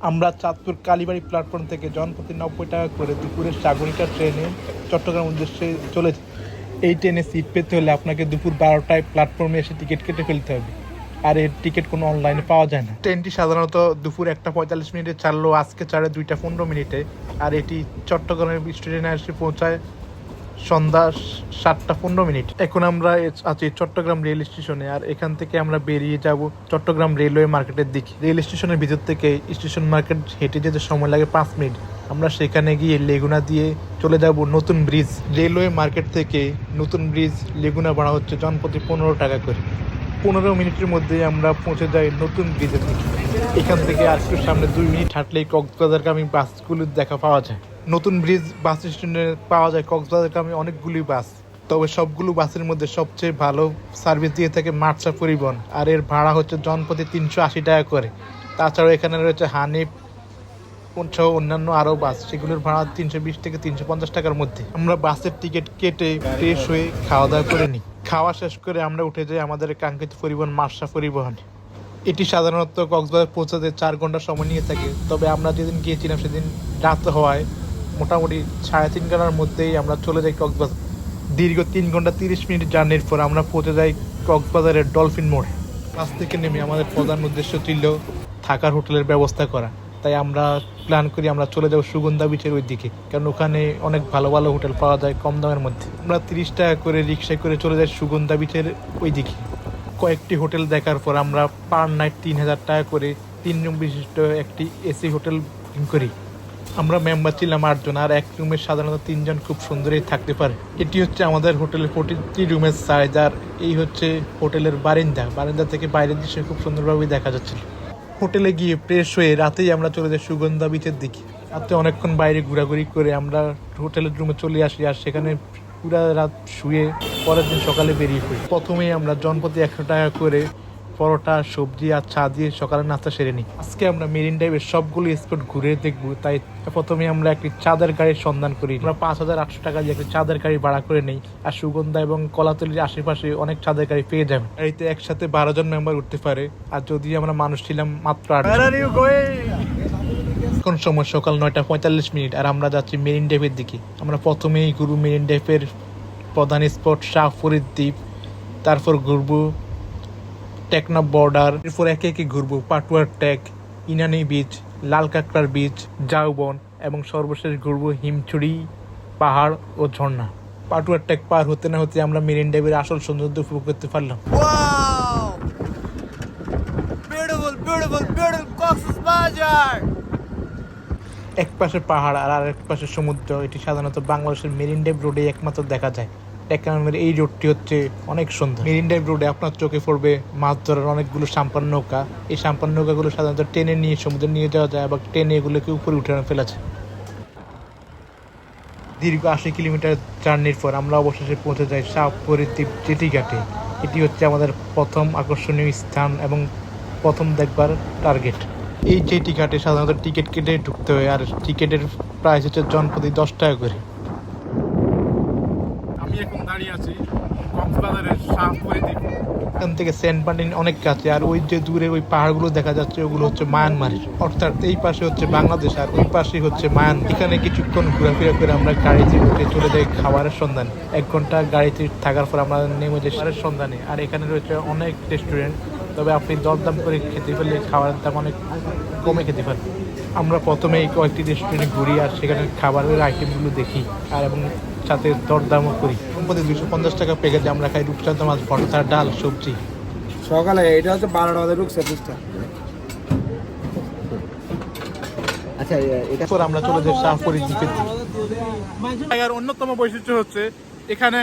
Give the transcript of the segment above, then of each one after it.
আমরা চাঁদপুর কালীবাড়ি প্ল্যাটফর্ম থেকে জনপ্রতি নব্বই টাকা করে দুপুরের সাগরিকা ট্রেনে চট্টগ্রাম উদ্দেশ্যে চলে। এই ট্রেনে সিট পেতে হলে আপনাকে দুপুর বারোটায় প্ল্যাটফর্মে এসে টিকিট কেটে ফেলতে হবে। আর এর টিকিট কোনো অনলাইনে পাওয়া যায় না। ট্রেনটি সাধারণত দুপুর একটা পঁয়তাল্লিশ মিনিটে ছাড়লো আজকে ছাড়ে দুইটা পনেরো মিনিটে। আর এটি চট্টগ্রামের স্টেশনে এসে পৌঁছায় সন্ধ্যা সাতটা পনেরো মিনিট। এখন আমরা আছি চট্টগ্রাম রেল স্টেশনে, আর এখান থেকে আমরা বেরিয়ে যাব চট্টগ্রাম রেলওয়ে মার্কেটের দিকে। রেল স্টেশনের ভিতর থেকে স্টেশন মার্কেট হেঁটে যেতে সময় লাগে পাঁচ মিনিট। আমরা সেখানে গিয়ে লেগুনা দিয়ে চলে যাব নতুন ব্রিজ। রেলওয়ে মার্কেট থেকে নতুন ব্রিজ লেগুনা ভাড়া হচ্ছে জনপ্রতি পনেরো টাকা করে। পনেরো মিনিটের মধ্যে আমরা পৌঁছে যাই নতুন ব্রিজের দিকে। এখান থেকে আর সামনে দুই মিনিট হাঁটলেই কক্সবাজারগামী বাসগুলোর দেখা পাওয়া যায়। নতুন ব্রিজ বাস স্ট্যান্ডে পাওয়া যায়। কক্সবাজার কক্সবাজারগামী অনেকগুলি বাস। তবে সবগুলো বাসের মধ্যে সবচেয়ে ভালো সার্ভিস দিয়ে থাকে মার্চা পরিবহন। আর এর ভাড়া হচ্ছে জনপ্রতি তিনশো আশি টাকা করে। তাছাড়াও এখানে রয়েছে হানিফ সহ অন্যান্য আরও বাস। সেগুলোর ভাড়া তিনশো বিশ থেকে তিনশো পঞ্চাশ টাকার মধ্যে। আমরা বাসের টিকিট কেটে ফ্রেশ হয়ে খাওয়া দাওয়া করে নিই। খাওয়া শেষ করে আমরা উঠে যাই আমাদের কাঙ্ক্ষিত পরিবহন মার্শা পরিবহন। এটি সাধারণত কক্সবাজার পৌঁছাতে চার ঘণ্টা সময় নিয়ে থাকে। তবে আমরা যেদিন গিয়েছিলাম সেদিন রাত হওয়ায় মোটামুটি সাড়ে তিন ঘণ্টার মধ্যেই আমরা চলে যাই কক্সবাজার। দীর্ঘ তিন ঘণ্টা তিরিশ মিনিট জার্নির পর আমরা পৌঁছে যাই কক্সবাজারের ডলফিন মোড়ে। বাস থেকে নেমে আমাদের প্রধান উদ্দেশ্য ছিল থাকার হোটেলের ব্যবস্থা করা। তাই আমরা প্ল্যান করি আমরা চলে যাব সুগন্ধা বিচের ওই দিকে কারণ ওখানে অনেক ভালো ভালো হোটেল পাওয়া যায় কম দামের মধ্যে। আমরা তিরিশ টাকা করে রিক্সায় করে চলে যাই সুগন্ধা বিচের ওই দিকে কয়েকটি হোটেল দেখার পর আমরা পার নাইট তিন হাজার টাকা করে তিন রুম বিশিষ্ট একটি এসি হোটেল বুকিং করি। আমরা মেম্বার ছিলাম আটজন, আর এক রুমে সাধারণত তিনজন খুব সুন্দরই থাকতে পারে। এটি হচ্ছে আমাদের হোটেলের প্রতিটি রুমের সাইজ আর এই হচ্ছে হোটেলের বারিন্দা। বারিন্দা থেকে বাইরের দৃশ্য খুব সুন্দরভাবে দেখা যাচ্ছিল। হোটেলে গিয়ে ফ্রেশ হয়ে রাতেই আমরা চলে যাই সুগন্ধা বিচের দিকে। রাতে অনেকক্ষণ বাইরে ঘোরাঘুরি করে আমরা হোটেলের রুমে চলে আসি, আর সেখানে পুরা রাত শুয়ে পরের দিন সকালে বেরিয়ে পড়ি। প্রথমেই আমরা জনপ্রতি একশো টাকা করে পরোটা সবজি আর চা দিয়ে সকালের নাস্তা সেরে নিই। আজকে আমরা মেরিন ড্রাইভের সবগুলো স্পট ঘুরে দেখব তাই প্রথমে আমরা একটি চাঁদের গাড়ির সন্ধান করি আমরা পাঁচ হাজার আটশো টাকা দিয়ে একটি চাঁদের গাড়ি ভাড়া করে নেই আর সুগন্ধা এবং কলাতলির আশেপাশে অনেক চাঁদের গাড়ি পেয়ে যাবেন গাড়িতে একসাথে বারো জন মেম্বার উঠতে পারে আর যদি আমরা মানুষ ছিলাম মাত্র আট এখন সময় সকাল নয়টা পঁয়তাল্লিশ মিনিট আর আমরা যাচ্ছি মেরিন ড্রাইভের দিকে। আমরা প্রথমেই ঘুরবো মেরিন ড্রাইভের প্রধান স্পট শাহ ফরিদ দ্বীপ তারপর ঘুরবো টেকনাফ বর্ডার এরপর একে একে ঘুরবো পাটুয়ার টেক ইনানি বিচ লাল কাঁকড়ার বিচ জাউবন এবং সর্বশেষ ঘুরবো হিমছড়ি পাহাড় ও ঝর্ণা। পাটুয়ার টেক পার হতে না হতে আমরা মেরিন ড্রাইভের আসল সৌন্দর্য উপভোগ করতে পারলাম! এক পাশে পাহাড় আর আরেক পাশে সমুদ্র এটি সাধারণত বাংলাদেশের মেরিন ড্রাইভ রোডে একমাত্র দেখা যায়। টেকনামের এই রোডটি হচ্ছে অনেক সুন্দর। মেরিন ড্রাইভ রোডে আপনার চোখে পড়বে মাছ ধরার অনেকগুলো সাম্পান নৌকা। এই সাম্পান নৌকাগুলো সাধারণত ট্রেনে নিয়ে সমুদ্রে নিয়ে যাওয়া যায় আবার ট্রেনে এগুলোকে উপরে উঠে ফেলা যায় দীর্ঘ আশি কিলোমিটার জার্নির পর আমরা অবশেষে পৌঁছে যাই শাহপুরের দ্বীপ জেটি ঘাটে। এটি হচ্ছে আমাদের প্রথম আকর্ষণীয় স্থান এবং প্রথম দেখবার টার্গেট। এই জেটি ঘাটে সাধারণত টিকিট কেটে ঢুকতে হয়, আর টিকিটের প্রাইস হচ্ছে জনপ্রতি দশ টাকা করে। এখন দাঁড়িয়ে আছি কক্সবাজারের শাহপুরে দ্বীপ। এখান থেকে সেন্ট মার্টিন অনেক কাছে, আর ওই যে দূরে ওই পাহাড়গুলো দেখা যাচ্ছে, ওগুলো হচ্ছে মায়ানমারের অর্থাৎ এই পাশে হচ্ছে বাংলাদেশ, আর ওই পাশে হচ্ছে মায়ানমার। এখানে কিছুক্ষণ ঘোরাফেরা করে আমরা গাড়িতে উঠে চলে যাই খাবারের সন্ধানে। এক ঘণ্টা গাড়িতে থাকার পর আমরা নেমে যাই খাবারের সন্ধানে। আর এখানে রয়েছে অনেক রেস্টুরেন্ট তবে আপনি দরদাম করে খেতে পারলে খাবারের দাম অনেক কমে খেতে পারেন আমরা প্রথমে কয়েকটি রেস্টুরেন্টে ঘুরি, আর সেখানে খাবারের আইটেমগুলো দেখি। আর এবং সাথে দরদামও করি। সম্পত্তি দুশো পঞ্চাশ টাকা প্যাকেজে আমরা খাই রূপচাঁদা মাছ ভর্তা ডাল সবজি। সকালে এটা হচ্ছে বারোটা বাজে ঢুকছে বুঝতে আচ্ছা এটা এরপর আমরা চলে যাই শাহপুরি দ্বীপের জায়গার অন্যতম বৈশিষ্ট্য হচ্ছে এখানে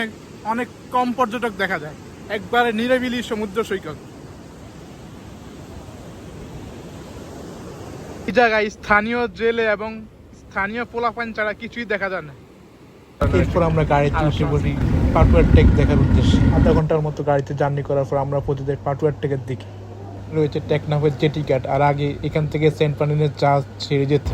অনেক কম পর্যটক দেখা যায়। একবারে নিরিবিলি সমুদ্র সৈকত। এই জায়গায় স্থানীয় জেলে এবং স্থানীয় পোলাপান ছাড়া কিছুই দেখা যায় না। এরপর আমরা গাড়িতে উঠে পড়ি পাটুয়ার টেক দেখার উদ্দেশ্যে। আধা ঘণ্টার মতো গাড়িতে জার্নি করার পর আমরা পাটুয়ার টেকের দিকে। রয়েছে টেকনাফের জেটি ঘাট আর আগে এখান থেকে সেন্ট পার্নিনের জাহাজ ছেড়ে যেত।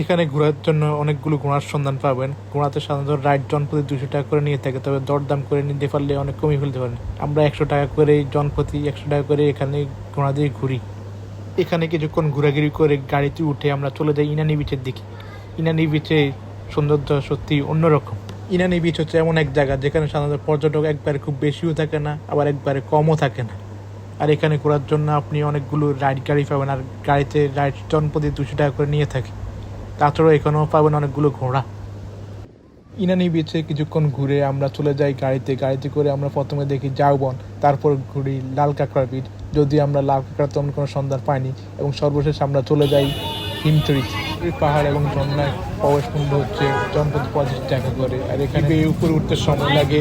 এখানে ঘোরার জন্য অনেকগুলো ঘোড়ার সন্ধান পাবেন। ঘোড়াতে সাধারণত রাইড জনপ্রতি দুশো টাকা করে নিয়ে থাকে তবে দরদাম করে নিতে পারলে অনেক কমই ফেলতে পারেন। আমরা একশো টাকা করে জনপ্রতি একশো টাকা করে এখানে ঘোড়া দিয়ে ঘুরি। এখানে কিছুক্ষণ ঘোরাঘুরি করে গাড়িতে উঠে আমরা চলে যাই ইনানি বিচের দিকে। ইনানি বিচে সৌন্দর্য সত্যি অন্যরকম। ইনানি বিচ হচ্ছে এমন এক জায়গা যেখানে সাধারণত পর্যটক একবারে খুব বেশিও থাকে না, আবার একবারে কমও থাকে না। আর এখানে ঘোরার জন্য আপনি অনেকগুলো রাইড গাড়ি পাবেন, আর গাড়িতে রাইড জনপ্রতি দুশো টাকা করে নিয়ে থাকে। তাছাড়াও এখানেও পাবেন অনেকগুলো ঘোড়া। ইনানি বিচে কিছুক্ষণ ঘুরে আমরা চলে যাই গাড়িতে। গাড়িতে করে আমরা প্রথমে দেখি জাউবন তারপর ঘুরি লাল কাঁকড়া বিচ যদি আমরা লাল কাঁকড়া তেমন কোনো সন্ধান পাইনি, এবং সর্বশেষ আমরা চলে যাই হিমচড়িতে এই পাহাড় এবং ঝর্ণায় প্রবেশ মূল্য হচ্ছে জনপদ পঁচিশ টাকা করে। আর এখানে উপরে উঠতে সময় লাগে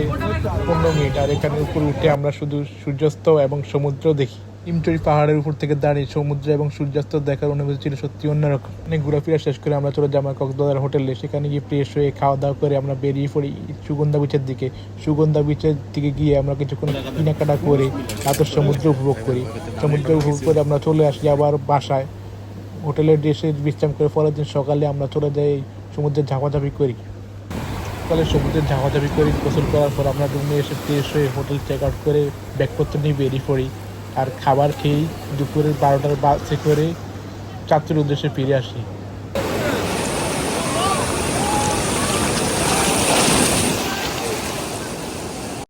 পনেরো মিনিট, আর এখানে উপরে উঠে আমরা শুধু সূর্যাস্ত এবং সমুদ্র দেখি। হিমচড়ি পাহাড়ের উপর থেকে দাঁড়িয়ে সমুদ্র এবং সূর্যাস্ত দেখার অনুভূতি ছিল সত্যি অন্যরকম। অনেক ঘোরাফেরা শেষ করে আমরা চলে জামা কক্সবাজার হোটেলে। সেখানে গিয়ে ফ্রেশ হয়ে খাওয়া দাওয়া করে আমরা বেরিয়ে পড়ি সুগন্ধা বিচের দিকে। সুগন্ধা বিচের দিকে গিয়ে আমরা কিছুক্ষণ কেনাকাটা করে রাতের সমুদ্র উপভোগ করি। সমুদ্র উপভোগ করে আমরা চলে আসি আবার বাসায়। হোটেলে ড্রেসে বিশ্রাম করে পরের দিন সকালে আমরা চলে যাই সমুদ্রের ঝাঁকাঝাঁপি করি। সকালে সমুদ্রের ঝাঁকাঝাঁপি করি, গোসল করার পর আমরা রুমে এসে ফ্রেশ হয়ে হোটেল চেক আউট করে ব্যাগপত্র নিয়ে বেরিয়ে পড়ি আর খাবার খেয়েই দুপুরের বারোটার বাসে করে চাত্রের উদ্দেশ্যে ফিরে আসি।